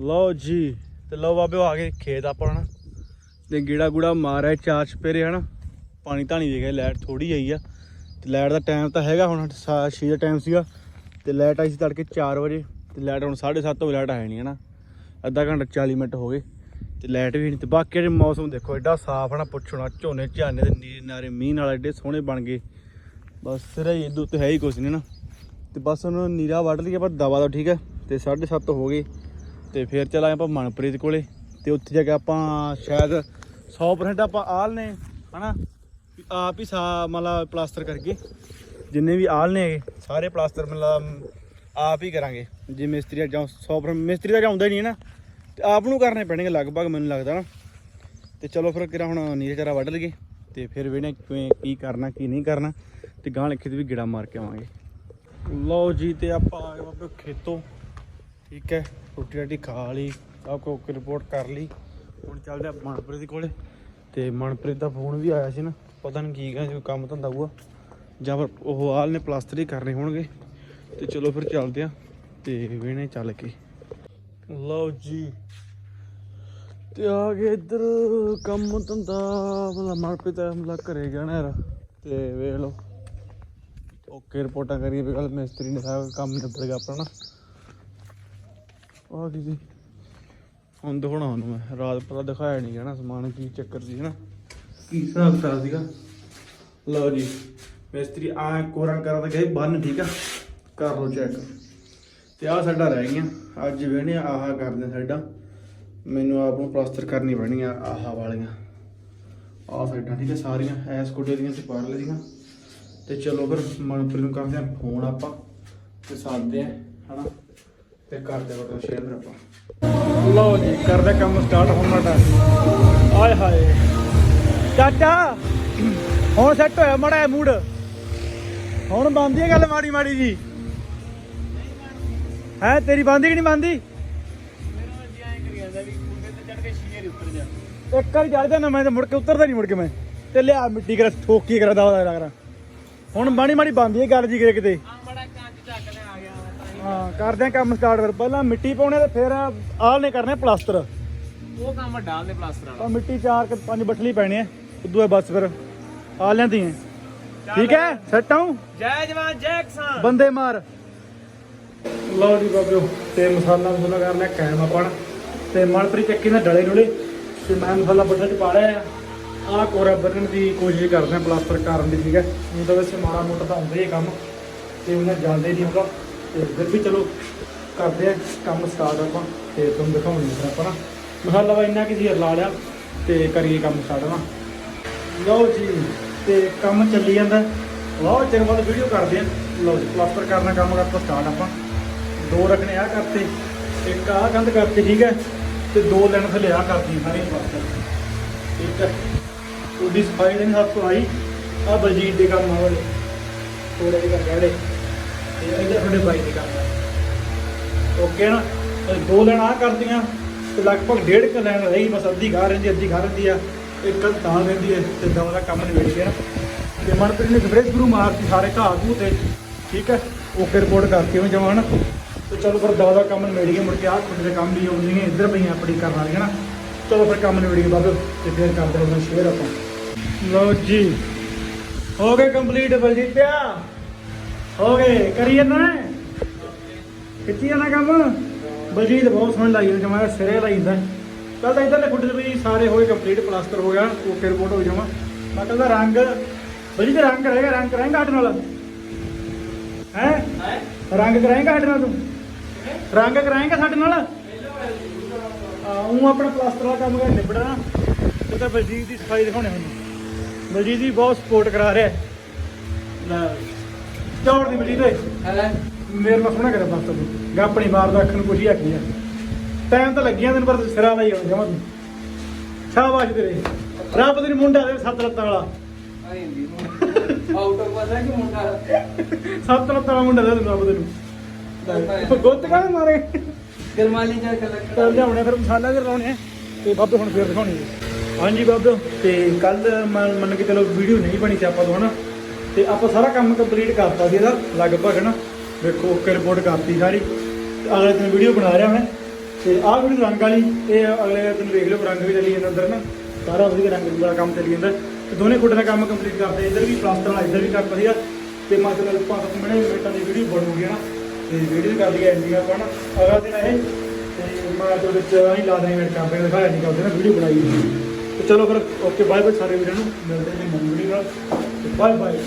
ਲਓ ਜੀ, ਤੇ ਲਓ ਬਾਬਿਓ ਆ ਗਏ ਖੇਤ ਆਪਾਂ ਹਨਾ। ਤੇ ਗੀੜਾ ਗੂੜਾ ਮਾਰਿਆ ਚਾਰ ਚਪੇਰੇ ਹਨਾ। ਪਾਣੀ ਧਾਣੀ ਦੇ ਗਿਆ ਲਾਈਟ ਥੋੜੀ ਆਈ ਆ। ਤੇ ਲਾਈਟ ਦਾ ਟਾਈਮ ਤਾਂ ਹੈਗਾ ਹੁਣ 6 ਦਾ ਟਾਈਮ ਸੀਗਾ। ਤੇ ਲਾਈਟ ਆਈ ਸੀ ਤੜਕੇ 4 ਵਜੇ। ਤੇ ਲਾਈਟ ਹੁਣ 7:30 ਵਜੇ ਲਾਈਟ ਆਈ ਨਹੀਂ ਹਨਾ ਅੱਧਾ ਘੰਟਾ 40 ਮਿੰਟ ਹੋ ਗਏ। ਤੇ ਲਾਈਟ ਵੀ ਨਹੀਂ ਤੇ ਬਾਕੀ ਜਿਹੜੇ ਮੌਸਮ ਦੇਖੋ ਐਡਾ ਸਾਫ਼ ਹਨਾ ਪੁੱਛਣਾ ਝੋਨੇ, ਝਾਨੇ ਦੇ ਨੀਰੇ ਨਾਰੇ, ਮੀਂਹ ਨਾਲ ਐਡੇ ਸੋਹਣੇ ਬਣ ਗਏ। ਬਸ ਸਿਰੇ ਹੀ ਇਦੋਂ ਤੇ ਹੈ ਹੀ ਕੁਛ ਨਹੀਂ ਨਾ। ਤੇ ਬਸ ਉਹਨੂੰ ਨੀਰਾ ਵੱਢ ਲਈ ਆਪਾਂ ਦਵਾ ਦਾ ਠੀਕ ਹੈ ਤੇ 7:30 ਹੋ ਗਏ। ਤੇ ਫਿਰ ਚਲਾਂਗੇ ਆਪਾਂ ਮਨਪ੍ਰੀਤ ਕੋਲੇ ਤੇ ਉੱਥੇ ਜਾ ਕੇ ਆਪਾਂ ਸ਼ਾਇਦ 100% ਆਪਾਂ ਆਲ ਨੇ ਹਨਾ? ਵੀ ਆਪ ਹੀ ਸਾ ਮਤਲਬ ਪਲਾਸਟਰ ਕਰਕੇ। ਜਿੰਨੇ ਵੀ ਆਲ ਨੇ ਹੈਗੇ, ਸਾਰੇ ਪਲਾਸਟਰ ਮਤਲਬ ਆਪ ਹੀ ਕਰਾਂਗੇ। ਜੇ ਮਿਸਤਰੀ ਜਾਂ 100% ਮਿਸਤਰੀ ਦਾ ਆਉਂਦਾ ਹੀ ਨਹੀਂ ਹੈ ਨਾ। ਤੇ ਆਪ ਨੂੰ ਕਰਨੇ ਪੈਣਗੇ ਲਗਭਗ ਮੈਨੂੰ ਲੱਗਦਾ ਨਾ। ਤੇ ਚਲੋ ਫਿਰ ਕਿਰਾ ਹੁਣ ਨੀਰੇ ਚਾਰਾ ਵੱਢ ਲਈਏ। ਤੇ ਫਿਰ ਵੇਣੇ ਕਿਵੇਂ ਕੀ ਕਰਨਾ ਕੀ ਨਹੀਂ ਕਰਨਾ। ਤੇ ਗਾਂ ਲਿਖੇ ਤੇ ਵੀ ਗਿੜਾ ਮਾਰ ਕੇ ਆਵਾਂਗੇ। ਲਓ ਜੀ ਤੇ ਆਪਾਂ ਆ ਗਏ ਬਾਬੇ ਖੇਤੋਂ। ਠੀਕ ਹੈ, ਰੋਟੀ ਰਾਟੀ ਖਾ ਲਈ, ਸਭ ਕੁਝ ਰਿਪੋਰਟ ਕਰ ਲਈ। ਹੁਣ ਚੱਲਦੇ ਆ ਮਨਪ੍ਰੀਤ ਕੋਲੇ। ਤੇ ਮਨਪ੍ਰੀਤ ਦਾ ਫੋਨ ਵੀ ਆਇਆ ਸੀ ਨਾ, ਪਤਾ ਨਹੀਂ ਕੀ ਕਹਿੰਦੇ ਕੋਈ ਕੰਮ ਧੰਦਾ ਹੋਊਗਾ। ਜਾਂ ਫਿਰ ਉਹ ਆਲ ਨੇ ਪਲਾਸਟਰ ਹੀ ਕਰਨੇ ਹੋਣਗੇ। ਤੇ ਚਲੋ ਫਿਰ ਚੱਲਦੇ ਆ ਤੇ ਵੇਣੇ ਚੱਲ ਕੇ। ਲਓ ਜੀ। ਤੇ ਆ ਗਏ ਇੱਧਰ ਕੰਮ ਧੰਦਾ ਮਤਲਬ ਮਨਪ੍ਰੀਤ ਮਤਲਬ ਘਰੇ ਜਾਣਾ ਯਾਰ। ਤੇ ਵੇਖ ਲਓ। ਓਕੇ ਰਿਪੋਰਟਾਂ ਕਰੀਏ ਵੀ ਕੱਲ ਮਿਸਤਰੀ ਨੇ ਸਾਰਾ ਕੰਮ ਨਿਬੜ ਗਿਆ ਆਪਣਾ। ਆ ਕੀ ਜੀ। ਹੁਣ ਦਿਖਾਉਣਾ ਉਹਨੂੰ ਮੈਂ। ਰਾਤ ਪਤਾ ਦਿਖਾਇਆ ਨਹੀਂ ਗਿਆ ਸਮਾਨ ਕੀ ਚੱਕਰ ਸੀ ਨਾ ਕੀ ਹਿਸਾਬ ਕਿਤਾਬ ਸੀਗਾ? ਲਓ ਜੀ, ਮਿਸਤਰੀ ਆ ਕੋਰਨ ਕਰਾ ਤਾਂ ਗਏ ਬੰਨ, ਠੀਕ ਆ? ਕਰ ਲਓ ਚੈੱਕ ਤੇ ਆ ਸਾਡਾ ਰਹਿ ਗਿਆ ਅੱਜ ਵੇਣੇ ਆਹਾ ਕਰਦੇ ਸਾਡਾ। ਮੈਨੂੰ ਆਪ ਨੂੰ ਪਲਾਸਟਰ ਕਰਨੀ ਪੈਣੀ ਆ, ਆਹ ਵਾਲੀਆਂ। ਆਹ ਸਾਈਡਾਂ, ਠੀਕ ਆ, ਸਾਰੀਆਂ। ਐਸ ਕੋਟੇ ਦੀਆਂ ਤੇ ਪਾਰ ਦੀਆਂ। ਤੇ ਚਲੋ ਫਿਰ ਮਨਪ੍ਰੀਤ ਨੂੰ ਕਰਦੇ ਆ ਫੋਨ ਆਪਾਂ। ਤੇ ਸਾਧਦੇ ਆ ਹਨਾ? ਤੇ ਕਰਦੇ ਆ ਸ਼ੇਅਰ ਫਿਰ ਆਪਾਂ ਲਓ ਜੀ ਕਰਦੇ ਕੰਮ ਸਟਾਰਟ ਹੋਣ ਦਾ ਆਏ ਹਾਏ। ਚਾਚਾ, ਹੁਣ ਸੈੱਟ ਹੋਇਆ ਮੜਾ ਮੂਡ ਹੁਣ ਬੰਦੀ ਹੈ ਗੱਲ ਮਾੜੀ ਮਾੜੀ ਜੀ। ਹੈ, ਤੇਰੀ ਬੰਦੀ ਕਿ ਨਹੀਂ ਬੰਦੀ ਇੱਕ ਵਾਰੀ ਚੜ ਜਾਣਾ ਮੈਂ ਤੇ ਮੁੜ ਕੇ ਉਤਰਦਾ ਨਹੀਂ ਮੁੜ ਕੇ ਮੈਂ। ਤੇ ਲਿਆ ਮਿੱਟੀ ਕਰ, ਠੋਕ ਕੀ ਦਾ ਕਰਾਂ ਹੁਣ ਮਾੜੀ ਮਾੜੀ ਬੰਦੀ ਹੈ ਗੱਲ ਜੀ ਕਿਤੇ। ਹਾਂ ਕਰਦੇ ਆ ਕੰਮ ਸਟਾਰਟ ਫਿਰ। ਪਹਿਲਾਂ ਮਿੱਟੀ ਪਾਉਣੇ ਤੇ ਫਿਰ ਆਲ ਨੇ ਕਰਨੇ ਪਲਾਸਟਰ। ਉਹ ਕੰਮ ਡਾਲ ਦੇ ਪਲਾਸਟਰ ਵਾਲਾ। ਤਾਂ ਮਿੱਟੀ ਚਾਰ ਕਿ ਪੰਜ ਬੱਠਲੀ ਪੈਣੇ ਆ ਉਦੋਂ ਬਸ ਫਿਰ ਆ ਲੈਂਦੀ ਹੈ। ਠੀਕ ਹੈ ਸੈੱਟ ਆਉਂ ਜੈ ਜਵਾਨ ਜੈ ਕਿਸਾਨ। ਬੰਦੇ ਮਾਰ। ਲਓ ਜੀ ਬਾਬਿਓ ਤੇ ਮਸਾਲਾ ਮਸਾਲਾ ਕਰ ਲਿਆ ਕਾਇਮ ਆਪਾਂ। ਤੇ ਮਨਪ੍ਰੀਤ ਚੱਕੀ ਨਾਲ ਡਲੇ ਡੁਲੇ ਤੇ ਮੈਂ ਮਸਾਲਾ ਬੱਠਲ ਚ ਪਾ ਲਿਆ ਆ। ਆਹ ਕੋਰਾ ਬੰਨਣ ਦੀ ਕੋਸ਼ਿਸ਼ ਕਰਦੇ ਆ ਪਲਾਸਟਰ ਕਰਨ ਦੀ ਠੀਕ ਹੈ। ਹੁਣ ਤਾਂ ਵੈਸੇ ਮਾੜਾ ਮੋਟਾ ਤਾਂ ਹੁੰਦਾ ਹੀ ਹੈ ਕੰਮ ਤੇ ਉਹਨਾਂ ਜਾਂਦੇ ਨਹੀਂ ਹੁੰਦਾ। ਤੇ ਫਿਰ ਵੀ ਚਲੋ ਕਰਦੇ ਆ, ਕੰਮ ਸਟਾਰਟ ਆਪਾਂ, ਤੇ ਤੁਹਾਨੂੰ ਦਿਖਾਉਣੀ ਫਿਰ ਆਪਾਂ ਨਾ। ਮਸਾਲਾ ਵਾ ਇੰਨਾ ਕਿ ਜੀ ਲਾ ਲਿਆ ਤੇ ਕਰੀਏ ਕੰਮ ਸਟਾਰਟ ਨਾ ਲਓ ਜੀ, ਤੇ ਕੰਮ ਚੱਲੀ ਜਾਂਦਾ। ਬਹੁਤ ਚਿਰ ਬਾਅਦ ਵੀਡੀਓ ਕਰਦੇ ਆ। ਲਓ ਜੀ ਪਲਾਸਟਰ ਕਰਨਾ ਕੰਮ ਕਰਤਾ ਸਟਾਰਟ ਆਪਾਂ। ਦੋ ਰੱਖਣੇ ਆ ਕਰਤੇ, ਇੱਕ ਆਹ ਕੰਧ ਕਰਤੇ, ਠੀਕ ਹੈ? ਤੇ ਦੋ ਲੈਣ ਥੱਲੇ ਆ ਕਰਤੀ ਸਾਰੀ ਪਲਾਸਟਰ ਠੀਕ ਹੈ? ਉਹਦੀ ਸਫ਼ਾਈ ਦੇ ਹੱਥ ਤੋਂ ਆਈ। ਆ ਬਲਜੀਤ ਦੇ ਕੰਮ ਆ ਥੋੜੇ ਜਿਹਾ ਗਹਿੜੇ ਤੇ ਇਹਦੇ ਤੁਹਾਡੇ ਬਾਈ ਦੇ ਕੰਮ ਓਕੇ ਨਾ? ਤੇ ਦੋ ਲੈਣ ਆ ਕਰਦੀਆਂ, ਤੇ ਲਗਭਗ ਡੇਢ ਕ ਲੈਣ ਰਹੀ, ਬਸ ਅੱਧੀ ਘਾ ਰਹਿੰਦੀ, ਅੱਧੀ ਘਾ ਰਹਿੰਦੀ ਆ। ਇੱਕ ਕੰਧ ਤਾਂ ਰਹਿੰਦੀ ਹੈ, ਤੇ ਦਵਾ ਦਾ ਕੰਮ ਨਿਬੜ ਗਿਆ ਤੇ ਮਨਪ੍ਰੀਤ ਨੇ ਸਪਰੇਅ ਗੁਰੂ ਮਾਰਤੀ ਸਾਰੇ ਘਾਹ ਘੂ ਤੇ, ਠੀਕ ਹੈ? ਓਕੇ ਰਿਪੋਰਟ ਕਰਤੀ ਉਹ ਜਵਾਨ ਤੇ ਚਲੋ ਫਿਰ ਦਵਾ ਦਾ ਕੰਮ ਨਿਬੜ ਗਿਆ ਮੁੜ ਕੇ ਆਹ ਖੁੱਡੇ ਦੇ ਕੰਮ ਵੀ ਆਉਂਦੀਆਂ ਇੱਧਰ ਪਈਆਂ ਆਪਣੀ ਕਰਨ ਵਾਲੀਆਂ ਨਾ। ਚਲੋ ਫਿਰ ਕੰਮ ਨਿਬੜ ਗਿਆ ਬਾਬੇ, ਤੇ ਫਿਰ ਕਰਦੇ ਹਾਂ ਸ਼ੇਅਰ ਆਪਾਂ। ਲਓ ਜੀ, ਹੋ ਗਏ ਕੰਪਲੀਟ ਬਲਜੀਤ ਪਿਆ ਹੋ ਗਏ ਕਰੀਏ ਨਾ ਖਿੱਚੀ ਜਾਣਾ ਕੰਮ? ਬਲਜੀਤ ਬਹੁਤ ਸੋਹਣੀ ਲਾਈ ਜਾਂਦਾ ਮੈਂ ਸਿਰੇ ਲਾਈ ਜਾਂਦਾ ਕੱਲ ਤਾਂ ਇਧਰਲੇ ਫੁੱਟ ਵੀ ਸਾਰੇ ਹੋਏ ਕੰਪਲੀਟ ਪਲਾਸਟਰ ਹੋ ਗਿਆ ਓਕੇ ਰਿਪੋਰਟ ਹੋ ਜਾਵਾਂ ਮੈਂ ਕਹਿੰਦਾ ਰੰਗ, ਬਲਜੀਤ ਰੰਗ ਕਰੇਗਾ, ਰੰਗ ਕਰਾਏਗਾ ਸਾਡੇ ਨਾਲ? ਹੈ? ਰੰਗ ਕਰਾਏਗਾ ਸਾਡੇ ਨਾਲ ਤੂੰ? ਰੰਗ ਕਰਾਏਗਾ ਸਾਡੇ ਨਾਲ? ਉਹ ਆਪਣਾ ਪਲਾਸਟਰ ਵਾਲਾ ਕੰਮ ਕਰ ਨਿਬੜਨਾ ਤੇ ਤਾਂ ਬਲਜੀਤ ਦੀ ਸਫ਼ਾਈ ਦਿਖਾਉਣੇ ਮੈਨੂੰ। ਬਲਜੀਤ ਦੀ ਬਹੁਤ ਸਪੋਰਟ ਕਰਾ ਰਿਹਾ ਲੈ। ਚੌੜ ਦੀ ਬਲਜੀਤ ਓਏ ਹੈ? ਮੇਰੇ ਨਾਲ ਸੋਹਣਾ ਕਰੇ ਬਸ ਤੂੰ। ਗਾ ਆਪਣੀ ਮਾਰ ਦਾ ਅੱਖ ਨੂੰ ਕੁਛ ਹੀ ਆਖੀ ਆ। ਟਾਈਮ ਤਾਂ ਲੱਗੀਆਂ ਤੈਨੂੰ ਪਰ ਸਿਰਾਂ ਦਾ ਹੀ ਹੋ ਜਾਵਾਂ ਤੂੰ। ਸ਼ਾਬਾਸ਼ ਤੇਰੇ। ਰੱਬ ਦੇ ਮੁੰਡਾ ਦੇ ਸੱਤ ਲੱਤਾਂ ਵਾਲਾ। ਆਊਟ ਆਫ ਪਤਾ ਕਿ ਮੁੰਡਾ? ਸੱਤ ਲੱਤਾਂ ਵਾਲਾ ਮੁੰਡਾ ਦੇ ਤੈਨੂੰ। ਰੱਬ ਦੇ ਨੂੰ ਗੁੱਤ ਕਾ ਮਾਰੇ? ਗਰਮਾਲੀ ਜਾ ਕੇ ਲੱਗ ਚੱਲ ਲਿਆਉਣੇ ਫਿਰ ਮਸਾਲਾ ਵੀ ਲਾਉਣੇ ਤੇ ਬਾਬੇ ਹੁਣ ਫੇਰ ਦਿਖਾਉਣੀ ਹਾਂਜੀ ਬਾਬੇ ਤੇ ਕੱਲ ਮੰਨ ਕੇ ਚਲੋ ਵੀਡੀਓ ਨਹੀਂ ਬਣੀ ਸੀ ਆਪਾਂ ਤੋਂ ਹਨਾ? ਤੇ ਆਪਾਂ ਸਾਰਾ ਕੰਮ ਕੰਪਲੀਟ ਕਰਤਾ ਸੀ ਇਹਦਾ, ਲਗਭਗ ਨਾ ਵੇਖੋ ਓਕੇ ਰਿਪੋਰਟ ਕਰਤੀ ਸਾਰੀ। ਤੇ ਅਗਲੇ ਦਿਨ ਵੀਡੀਓ ਬਣਾ ਰਿਹਾ ਮੈਂ। ਤੇ ਆਹ ਵੀਡੀਓ ਰੰਗ ਵਾਲੀ, ਇਹ ਅਗਲੇ ਦਿਨ ਵੇਖ ਲਿਓ ਰੰਗ ਵੀ ਚੱਲੀ ਜਾਂਦਾ ਅੰਦਰ ਨਾ। ਸਾਰਾ ਵਧੀਆ ਰੰਗ ਦਾ ਕੰਮ ਚੱਲੀ ਜਾਂਦਾ। ਤੇ ਦੋਨੇ ਕੁੱਟ ਦਾ ਕੰਮ ਕੰਪਲੀਟ ਕਰਤਾ ਇੱਧਰ ਵੀ ਪਲਾਸਟਰ ਵਾਲਾ, ਇੱਧਰ ਵੀ ਕਰ ਵਧੀਆ। ਤੇ ਮਤਲਬ ਪੰਜ ਸੱਤ ਮਿੰਟ ਮਿੰਟਾਂ ਦੀ ਵੀਡੀਓ ਬਣੂਗੀ ਨਾ ਤੇ ਵੀਡੀਓ ਕਰ ਲਈ ਐਂਡਿੰਗ ਆਪਾਂ ਨਾ ਅਗਲਾ ਦਿਨ ਇਹ, ਤੇ ਮੈਂ ਜੋ ਵਿੱਚ ਅਸੀਂ ਲਾ ਦਾਂਗੇ ਐਡ ਕਰਦੇ ਦਿਖਾਇਆ ਨਹੀਂ ਕਰਦੇ ਨਾ ਵੀਡੀਓ ਬਣਾਈ ਹੋਈ। ਤੇ ਚਲੋ ਫਿਰ, ਓਕੇ ਬਾਏ ਬਾਏ ਸਾਰੇ ਵੀਰਾਂ ਨੂੰ। ਮਿਲਦੇ ਨੇ ਨਵੀਂ ਵੀਡੀਓ ਨਾਲ। Bye bye